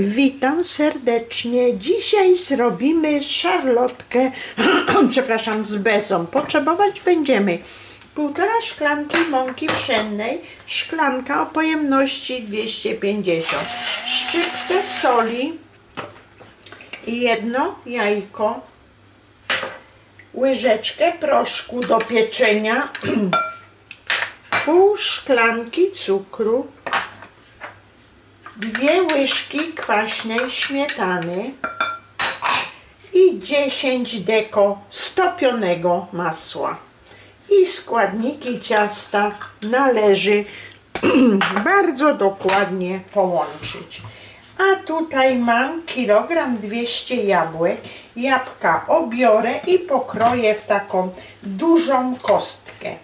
Witam serdecznie. Dzisiaj zrobimy szarlotkę, przepraszam, z bezą. Potrzebować będziemy półtora szklanki mąki pszennej, szklanka o pojemności 250, szczyptę soli, jedno jajko, łyżeczkę proszku do pieczenia, pół szklanki cukru, dwie łyżki kwaśnej śmietany i 10 deko stopionego masła. I składniki ciasta należy bardzo dokładnie połączyć. A tutaj mam kilogram 200 jabłek. Jabłka obiorę i pokroję w taką dużą kostkę.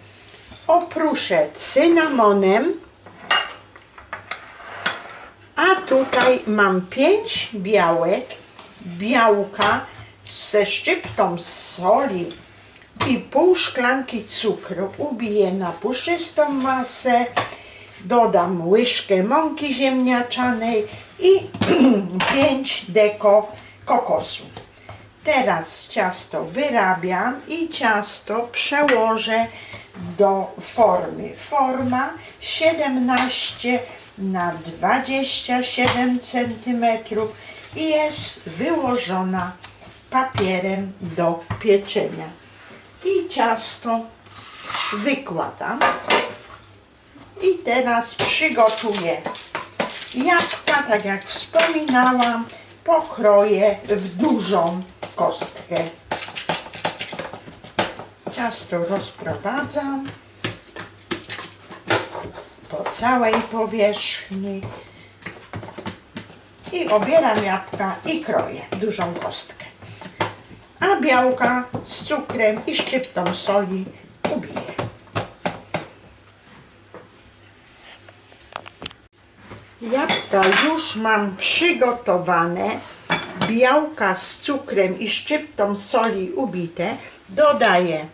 Opruszę cynamonem, a tutaj mam pięć białek, białka ze szczyptą soli i pół szklanki cukru. Ubiję na puszystą masę, dodam łyżkę mąki ziemniaczanej i pięć deko kokosu. Teraz ciasto wyrabiam i ciasto przełożę do formy. Forma 17 na 27 cm i jest wyłożona papierem do pieczenia. I ciasto wykładam. I teraz przygotuję jabłka, tak jak wspominałam, pokroję w dużą kostkę. Ciasto rozprowadzam po całej powierzchni i obieram jabłka i kroję dużą kostkę. A białka z cukrem i szczyptą soli ubiję. Jabłka już mam przygotowane. Białka z cukrem i szczyptą soli ubite. Dodaję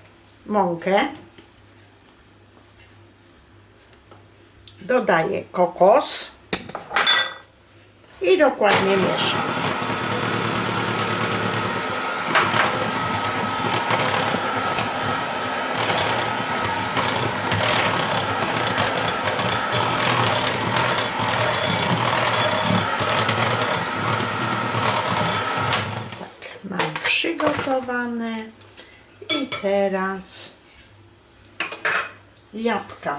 mąkę. Dodaję kokos. I dokładnie mieszam. Tak, mam przygotowane. I teraz jabłka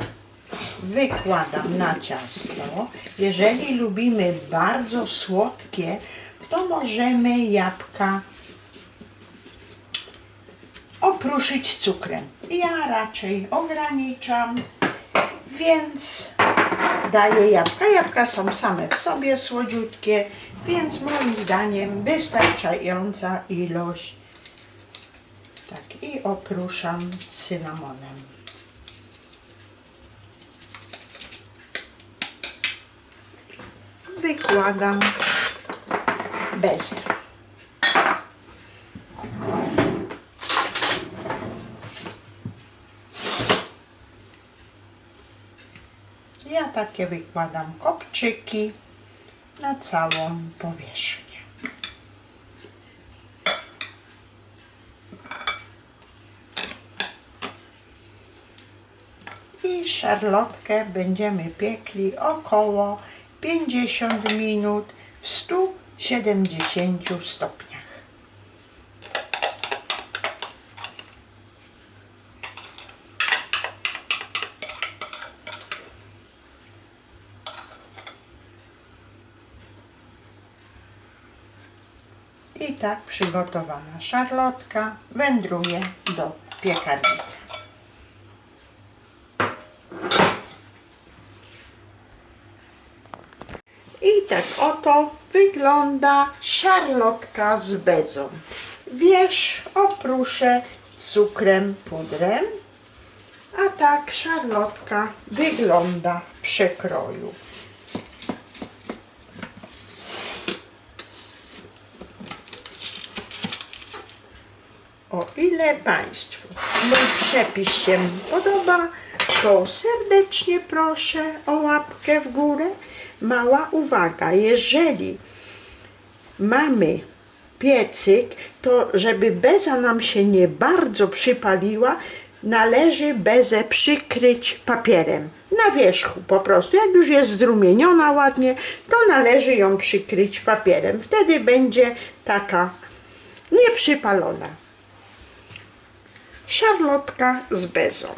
wykładam na ciasto. Jeżeli lubimy bardzo słodkie, to możemy jabłka opruszyć cukrem. Ja raczej ograniczam, więc daję jabłka. Jabłka są same w sobie słodziutkie, więc moim zdaniem wystarczająca ilość. Tak, i opruszam cynamonem. Wykładam bez. Ja takie wykładam kopczyki na całą powierzchnię. I szarlotkę będziemy piekli około 50 minut w 170 stopniach. I tak przygotowana szarlotka wędruje do piekarnika. I tak oto wygląda szarlotka z bezą. Wierzch opruszę cukrem pudrem, a tak szarlotka wygląda w przekroju. O ile Państwu mój przepis się podoba, to serdecznie proszę o łapkę w górę. Mała uwaga, jeżeli mamy piecyk, to żeby beza nam się nie bardzo przypaliła, należy bezę przykryć papierem na wierzchu po prostu. Jak już jest zrumieniona ładnie, to należy ją przykryć papierem. Wtedy będzie taka nieprzypalona. Szarlotka z bezą.